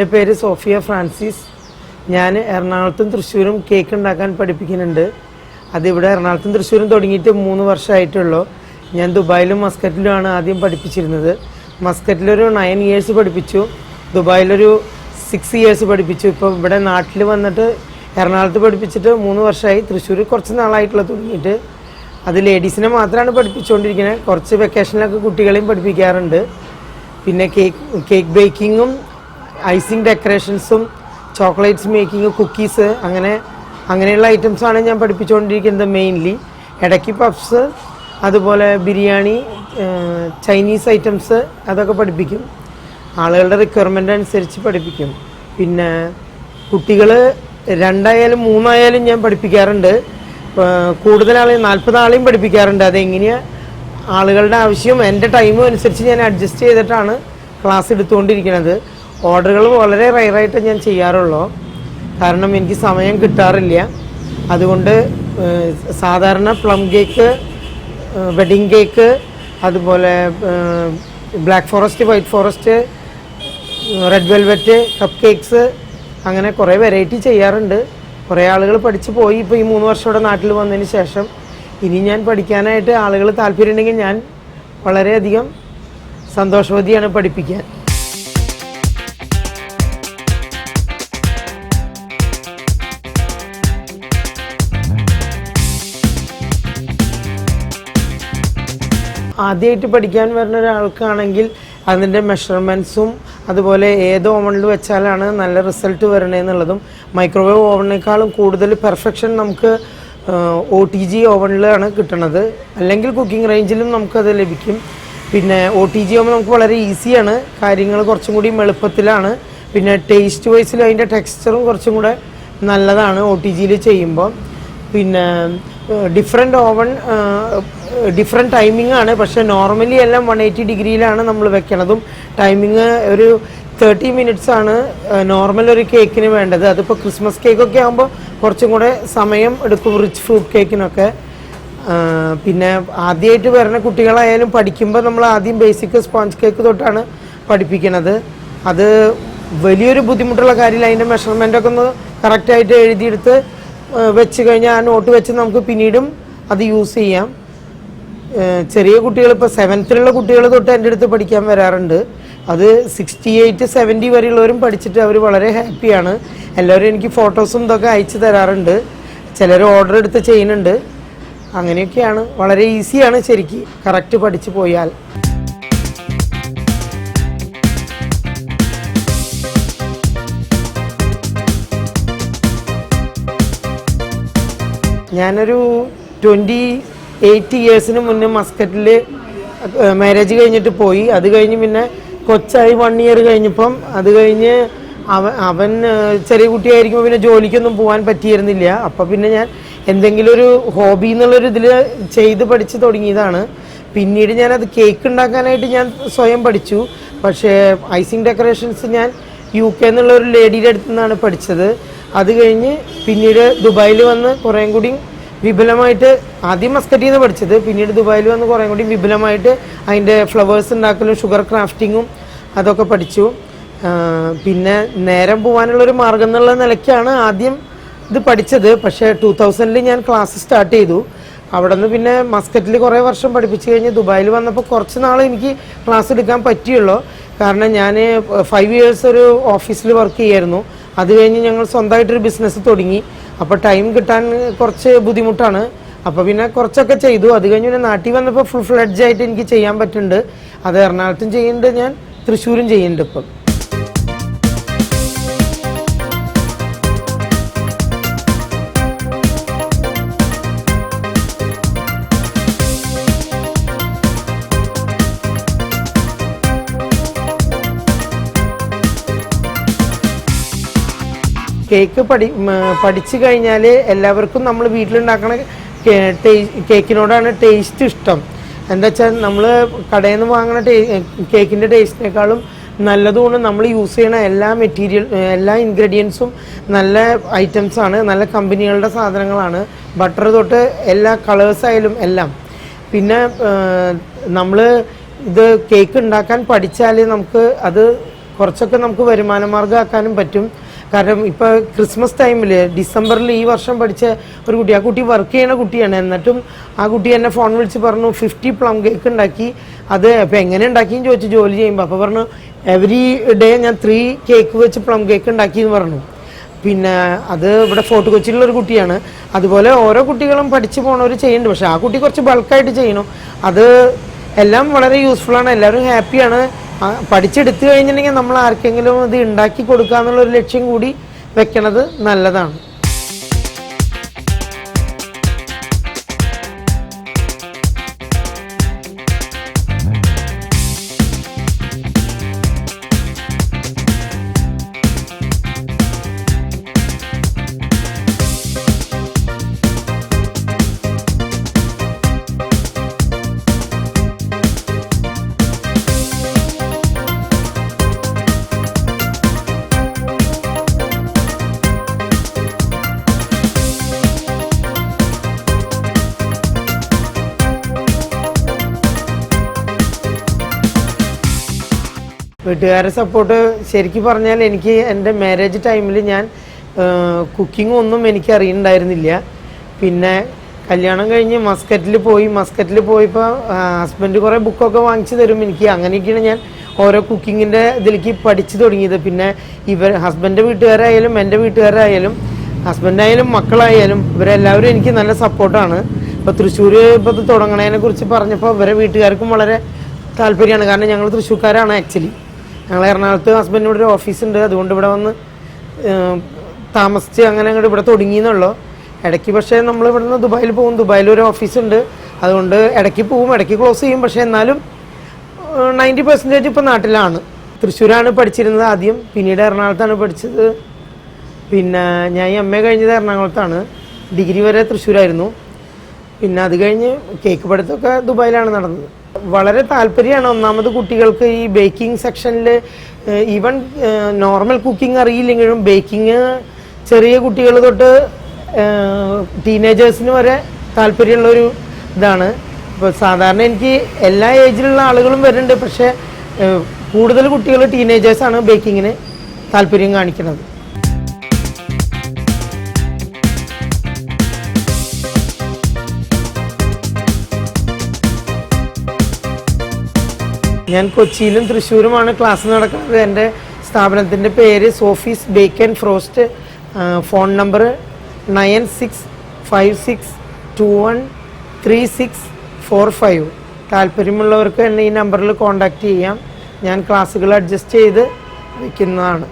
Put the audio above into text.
എന്റെ പേര് Sophia Francis. ഞാൻ എറണാകുളത്തും തൃശ്ശൂരും കേക്ക് ഉണ്ടാക്കാൻ പഠിപ്പിക്കുന്നുണ്ട്. അതിവിടെ എറണാകുളത്തും തൃശ്ശൂരും തുടങ്ങിയിട്ട് മൂന്ന് വർഷമായിട്ടുള്ളൂ. ഞാൻ ദുബായിലും മസ്കറ്റിലുമാണ് ആദ്യം പഠിപ്പിച്ചിരുന്നത്. മസ്കറ്റിലൊരു നയൻ ഇയേഴ്സ് പഠിപ്പിച്ചു. ദുബായിലൊരു സിക്സ് ഇയേഴ്സ് പഠിപ്പിച്ചു. ഇപ്പോൾ ഇവിടെ നാട്ടിൽ വന്നിട്ട് എറണാകുളത്ത് പഠിപ്പിച്ചിട്ട് മൂന്ന് വർഷമായി തൃശ്ശൂർ കുറച്ച് നാളായിട്ടുള്ള തുടങ്ങിയിട്ട്. അത് ലേഡീസിനെ മാത്രമാണ് പഠിപ്പിച്ചുകൊണ്ടിരിക്കുന്നത് കുറച്ച് വെക്കേഷനിലൊക്കെ കുട്ടികളെയും പഠിപ്പിക്കാറുണ്ട്. പിന്നെ കേക്ക് കേക്ക് ബേക്കിങ്ങും ഐസിങ് ഡെക്കറേഷൻസും ചോക്ലേറ്റ്സ് മേക്കിംഗ് കുക്കീസ് അങ്ങനെ അങ്ങനെയുള്ള ഐറ്റംസാണ് ഞാൻ പഠിപ്പിച്ചുകൊണ്ടിരിക്കുന്നത് മെയിൻലി. ഇടയ്ക്ക് പഫ്സ് അതുപോലെ ബിരിയാണി ചൈനീസ് ഐറ്റംസ് അതൊക്കെ പഠിപ്പിക്കും. ആളുകളുടെ റിക്വയർമെന്റ് അനുസരിച്ച് പഠിപ്പിക്കും. പിന്നെ കുട്ടികൾ രണ്ടായാലും മൂന്നായാലും ഞാൻ പഠിപ്പിക്കാറുണ്ട്. കൂടുതൽ ആളെയും നാൽപ്പത് ആളെയും പഠിപ്പിക്കാറുണ്ട്. അതെങ്ങനെയാണ് ആളുകളുടെ ആവശ്യം എന്റെ ടൈമും അനുസരിച്ച് ഞാൻ അഡ്ജസ്റ്റ് ചെയ്തിട്ടാണ് ക്ലാസ് എടുത്തുകൊണ്ടിരിക്കുന്നത്. ഓർഡറുകൾ വളരെ റയറായിട്ട് ഞാൻ ചെയ്യാറുള്ളൂ. കാരണം എനിക്ക് സമയം കിട്ടാറില്ല. അതുകൊണ്ട് സാധാരണ പ്ലം കേക്ക് വെഡിങ് കേക്ക് അതുപോലെ black forest white forest red velvet cup cakes അങ്ങനെ കുറേ വെറൈറ്റി ചെയ്യാറുണ്ട്. കുറേ ആളുകൾ പഠിച്ചു പോയി ഇപ്പോൾ ഈ മൂന്ന് വർഷം ഇവിടെ നാട്ടിൽ വന്നതിന് ശേഷം. ഇനി ഞാൻ പഠിക്കാനായിട്ട് ആളുകൾ താല്പര്യമുണ്ടെങ്കിൽ ഞാൻ വളരെയധികം സന്തോഷവതിയാണ് പഠിപ്പിക്കാൻ. ആദ്യമായിട്ട് പഠിക്കാൻ വരുന്ന ഒരാൾക്കാണെങ്കിൽ അതിന്റെ മെഷർമെന്റ്സും അതുപോലെ ഏത് ഓവണിൽ വെച്ചാലാണ് നല്ല റിസൾട്ട് വരണേന്നുള്ളതും മൈക്രോവേവ് ഓവണിനേക്കാളും കൂടുതൽ പെർഫെക്ഷൻ നമുക്ക് ഒ ടി ജി ഓവണിലാണ് കിട്ടണത്. അല്ലെങ്കിൽ കുക്കിംഗ് റേഞ്ചിലും നമുക്കത് ലഭിക്കും. പിന്നെ ഒ ടി ജി ആകുമ്പോൾ നമുക്ക് വളരെ ഈസിയാണ് കാര്യങ്ങൾ കുറച്ചും കൂടി എളുപ്പത്തിലാണ്. പിന്നെ ടേസ്റ്റ് വൈസിൽ അതിന്റെ ടെക്സ്ചറും കുറച്ചും കൂടെ നല്ലതാണ് ഒ ടി ജിയിൽ ചെയ്യുമ്പോൾ പിന്നെ ഡിഫറെന്റ് ഓവൺ ഡിഫറെന്റ് ടൈമിംഗ് ആണ്. പക്ഷേ നോർമലി എല്ലാം വൺ എയ്റ്റി ഡിഗ്രിയിലാണ് നമ്മൾ വെക്കണതും. ടൈമിങ് ഒരു തേർട്ടി മിനിറ്റ്സ് ആണ് നോർമൽ ഒരു കേക്കിന് വേണ്ടത്. അതിപ്പോൾ ക്രിസ്മസ് കേക്കൊക്കെ ആകുമ്പോൾ കുറച്ചും കൂടെ സമയം എടുക്കും റിച്ച് ഫ്രൂട്ട് കേക്കിനൊക്കെ പിന്നെ ആദ്യമായിട്ട് വരുന്ന കുട്ടികളായാലും പഠിക്കുമ്പോൾ നമ്മൾ ആദ്യം ബേസിക് സ്പോഞ്ച് കേക്ക് തൊട്ടാണ് പഠിപ്പിക്കുന്നത് അത് വലിയൊരു ബുദ്ധിമുട്ടുള്ള കാര്യമില്ല. അതിന്റെ മെഷർമെന്റൊക്കെ ഒന്ന് കറക്റ്റായിട്ട് എഴുതിയെടുത്ത് വെച്ച് കഴിഞ്ഞാൽ ആ നോട്ട് വെച്ച് നമുക്ക് പിന്നീടും അത് യൂസ് ചെയ്യാം. ചെറിയ കുട്ടികൾ ഇപ്പോൾ സെവൻത്തിലുള്ള കുട്ടികൾ തൊട്ട് എന്റെ അടുത്ത് പഠിക്കാൻ വരാറുണ്ട്. അത് സിക്സ്റ്റി എയ്റ്റ് സെവന്റി വരെയുള്ളവരും പഠിച്ചിട്ട് അവർ വളരെ ഹാപ്പിയാണ്. എല്ലാവരും എനിക്ക് ഫോട്ടോസും ഇതൊക്കെ അയച്ചു തരാറുണ്ട്. ചിലർ ഓർഡർ എടുത്ത് ചെയ്യുന്നുണ്ട്. അങ്ങനെയൊക്കെയാണ്. വളരെ ഈസിയാണ് ശരിക്ക്. കറക്റ്റ് പഠിച്ചു പോയാൽ. ഞാനൊരു ട്വന്റി എയ്റ്റ് ഇയേഴ്സിന് മുന്നേ മസ്കറ്റിൽ മാരേജ് കഴിഞ്ഞിട്ട് പോയി. അത് കഴിഞ്ഞ് പിന്നെ കൊച്ചായി വൺ ഇയർ കഴിഞ്ഞപ്പം അത് കഴിഞ്ഞ് അവൻ അവൻ ചെറിയ കുട്ടിയായിരിക്കുമ്പോൾ പിന്നെ ജോലിക്കൊന്നും പോകാൻ പറ്റിയിരുന്നില്ല. അപ്പം പിന്നെ ഞാൻ എന്തെങ്കിലും ഒരു ഹോബി എന്നുള്ളൊരു ഇതിൽ ചെയ്ത് പഠിച്ച് തുടങ്ങിയതാണ്. പിന്നീട് ഞാനത് കേക്ക് ഉണ്ടാക്കാനായിട്ട് ഞാൻ സ്വയം പഠിച്ചു. പക്ഷേ ഐസിങ് ഡെക്കറേഷൻസ് ഞാൻ യു കെ എന്നുള്ള ഒരു ലേഡിയുടെ അടുത്തു നിന്നാണ് പഠിച്ചത്. അത് കഴിഞ്ഞ് പിന്നീട് ദുബായിൽ വന്ന് കുറേം കൂടി വിപുലമായിട്ട് ആദ്യം മസ്കറ്റിൽ നിന്ന് പഠിച്ചത്. പിന്നീട് ദുബായിൽ വന്ന് കുറേ കൂടി വിപുലമായിട്ട് അതിന്റെ ഫ്ലവേഴ്സ് ഉണ്ടാക്കലും ഷുഗർ ക്രാഫ്റ്റിങ്ങും അതൊക്കെ പഠിച്ചു. പിന്നെ നേരം പോകാനുള്ളൊരു മാർഗം എന്നുള്ള നിലയ്ക്കാണ് ആദ്യം ഇത് പഠിച്ചത്. പക്ഷേ ടൂ തൗസൻഡിൽ ഞാൻ ക്ലാസ് സ്റ്റാർട്ട് ചെയ്തു. അവിടെ നിന്ന് പിന്നെ മസ്കറ്റിൽ കുറേ വർഷം പഠിപ്പിച്ചു കഴിഞ്ഞ് ദുബായിൽ വന്നപ്പോൾ കുറച്ച് നാൾ എനിക്ക് ക്ലാസ് എടുക്കാൻ പറ്റിയുള്ളൂ. കാരണം ഞാൻ ഫൈവ് ഇയേഴ്സ് ഒരു ഓഫീസിൽ വർക്ക് ചെയ്യായിരുന്നു. അത് കഴിഞ്ഞ് ഞങ്ങൾ സ്വന്തമായിട്ടൊരു ബിസിനസ് തുടങ്ങി. അപ്പോൾ ടൈം കിട്ടാൻ കുറച്ച് ബുദ്ധിമുട്ടാണ്. അപ്പോൾ പിന്നെ കുറച്ചൊക്കെ ചെയ്തു. അത് കഴിഞ്ഞ് പിന്നെ നാട്ടിൽ വന്നപ്പോൾ ഫുൾ ഫ്ലഡ്ജ് ആയിട്ട് എനിക്ക് ചെയ്യാൻ പറ്റുന്നുണ്ട്. അത് എറണാകുളത്തും ചെയ്യുന്നുണ്ട് ഞാൻ തൃശ്ശൂരും ചെയ്യുന്നുണ്ട് ഇപ്പം. കേക്ക് പഠി പഠിച്ചു കഴിഞ്ഞാൽ എല്ലാവർക്കും നമ്മൾ വീട്ടിലുണ്ടാക്കണ കേക്കിനോടാണ് ടേസ്റ്റ് ഇഷ്ടം. എന്താ വെച്ചാൽ നമ്മൾ കടയിൽ നിന്ന് വാങ്ങുന്ന ടേ കേക്കിന്റെ ടേസ്റ്റിനേക്കാളും നല്ലതുകൊണ്ട് നമ്മൾ യൂസ് ചെയ്യണ എല്ലാ മെറ്റീരിയൽ എല്ലാ ഇൻഗ്രീഡിയൻസും നല്ല ഐറ്റംസാണ് നല്ല കമ്പനികളുടെ സാധനങ്ങളാണ്. ബട്ടർ തൊട്ട് എല്ലാ കളേഴ്സായാലും എല്ലാം. പിന്നെ നമ്മൾ ഇത് കേക്ക് ഉണ്ടാക്കാൻ പഠിച്ചാൽ നമുക്ക് അത് കുറച്ചൊക്കെ നമുക്ക് വരുമാന മാർഗമാക്കാനും പറ്റും. കാരണം ഇപ്പോൾ ക്രിസ്മസ് ടൈമിൽ ഡിസംബറിൽ ഈ വർഷം പഠിച്ച ഒരു കുട്ടി ആ കുട്ടി വർക്ക് ചെയ്യുന്ന കുട്ടിയാണ്. എന്നിട്ടും ആ കുട്ടി എന്നെ ഫോൺ വിളിച്ച് പറഞ്ഞു ഫിഫ്റ്റി പ്ലം കേക്ക് ഉണ്ടാക്കി. അത് അപ്പോൾ എങ്ങനെ ഉണ്ടാക്കിയെന്ന് ചോദിച്ചു ജോലി ചെയ്യുമ്പോൾ അപ്പോൾ പറഞ്ഞു എവറി ഡേ ഞാൻ ത്രീ കേക്ക് വെച്ച് പ്ലം കേക്ക് ഉണ്ടാക്കി എന്ന് പറഞ്ഞു. പിന്നെ അത് ഇവിടെ ഫോർട്ട് കൊച്ചിയിലുള്ള ഒരു കുട്ടിയാണ്. അതുപോലെ ഓരോ കുട്ടികളും പഠിച്ചു പോണവർ ചെയ്യുന്നുണ്ട്. പക്ഷെ ആ കുട്ടി കുറച്ച് ബൾക്കായിട്ട് ചെയ്യണം. അത് എല്ലാം വളരെ യൂസ്ഫുൾ ആണ്. എല്ലാവരും ഹാപ്പിയാണ് പഠിച്ചെടുത്തു കഴിഞ്ഞിട്ടുണ്ടെങ്കിൽ നമ്മൾ ആർക്കെങ്കിലും ഇത് ഉണ്ടാക്കി കൊടുക്കുക എന്നുള്ളൊരു ലക്ഷ്യം കൂടി വെക്കണത് നല്ലതാണ്. വീട്ടുകാരെ സപ്പോർട്ട് ശരിക്കും പറഞ്ഞാൽ എനിക്ക് എന്റെ മാരേജ് ടൈമിൽ ഞാൻ കുക്കിംഗ് ഒന്നും എനിക്ക് അറിയുന്നുണ്ടായിരുന്നില്ല പിന്നെ കല്യാണം കഴിഞ്ഞ് മസ്കറ്റിൽ പോയി മസ്കറ്റിൽ പോയപ്പോൾ ഹസ്ബൻഡ് കുറേ ബുക്കൊക്കെ വാങ്ങിച്ചു തരും എനിക്ക്. അങ്ങനെയൊക്കെയാണ് ഞാൻ ഓരോ കുക്കിങ്ങിന്റെ ഇതിലേക്ക് പഠിച്ചു തുടങ്ങിയത്. പിന്നെ ഇവർ ഹസ്ബൻഡ് വീട്ടുകാരായാലും എന്റെ വീട്ടുകാരായാലും ഹസ്ബൻഡായാലും മക്കളായാലും ഇവരെല്ലാവരും എനിക്ക് നല്ല സപ്പോർട്ടാണ് ഇപ്പോൾ തൃശ്ശൂർ ഇപ്പോൾ തുടങ്ങണതിനെ കുറിച്ച് പറഞ്ഞപ്പോൾ ഇവരെ വീട്ടുകാർക്കും വളരെ താല്പര്യമാണ്. കാരണം ഞങ്ങൾ തൃശ്ശൂർക്കാരാണ് ആക്ച്വലി ഞങ്ങൾ എറണാകുളത്ത് ഹസ്ബൻഡിന് ഇവിടെ ഒരു ഓഫീസുണ്ട് അതുകൊണ്ട് ഇവിടെ വന്ന് താമസിച്ച് അങ്ങനെ അങ്ങോട്ട് ഇവിടെ തുടങ്ങിയെന്നുള്ളൂ ഇടയ്ക്ക് പക്ഷേ നമ്മൾ ഇവിടെ നിന്ന് ദുബായിൽ പോകും. ദുബായിൽ ഒരു ഓഫീസുണ്ട് അതുകൊണ്ട് ഇടയ്ക്ക് പോവും ഇടയ്ക്ക് ക്ലോസ് ചെയ്യും. പക്ഷേ എന്നാലും നയന്റി പെർസെന്റേജ് ഇപ്പോൾ നാട്ടിലാണ്. തൃശ്ശൂരാണ് പഠിച്ചിരുന്നത് ആദ്യം. പിന്നീട് എറണാകുളത്താണ് പഠിച്ചത്. പിന്നെ ഞാൻ എം എ കഴിഞ്ഞത് എറണാകുളത്താണ്. ഡിഗ്രി വരെ തൃശ്ശൂരായിരുന്നു. പിന്നെ അത് കഴിഞ്ഞ് കേക്ക് പഠിത്തമൊക്കെ ദുബായിലാണ് നടന്നത്. വളരെ താല്പര്യമാണ് ഒന്നാമത് കുട്ടികൾക്ക് ഈ ബേക്കിംഗ് സെക്ഷനിൽ ഈവൻ നോർമൽ കുക്കിംഗ് അറിയില്ലെങ്കിലും ബേക്കിംഗ് ചെറിയ കുട്ടികൾ തൊട്ട് ടീനേജേഴ്സിന് വരെ താല്പര്യമുള്ള ഒരു ഇതാണ്. ഇപ്പോൾ സാധാരണ എനിക്ക് എല്ലാ ഏജിലുള്ള ആളുകളും വരുന്നുണ്ട് പക്ഷേ കൂടുതൽ കുട്ടികൾ ടീനേജേഴ്സാണ് ബേക്കിങ്ങിന് താല്പര്യം കാണിക്കുന്നത്. ഞാൻ കൊച്ചിയിലും തൃശ്ശൂരുമാണ് ക്ലാസ് നടക്കുന്നത്. എന്റെ സ്ഥാപനത്തിന്റെ പേര് Sophie's bake and frost phone number nine six five six two one three six four five. താല്പര്യമുള്ളവർക്ക് എന്നെ ഈ നമ്പറിൽ കോൺടാക്റ്റ് ചെയ്യാം. ഞാൻ ക്ലാസ്സുകൾ അഡ്ജസ്റ്റ് ചെയ്ത് വയ്ക്കുന്നതാണ്.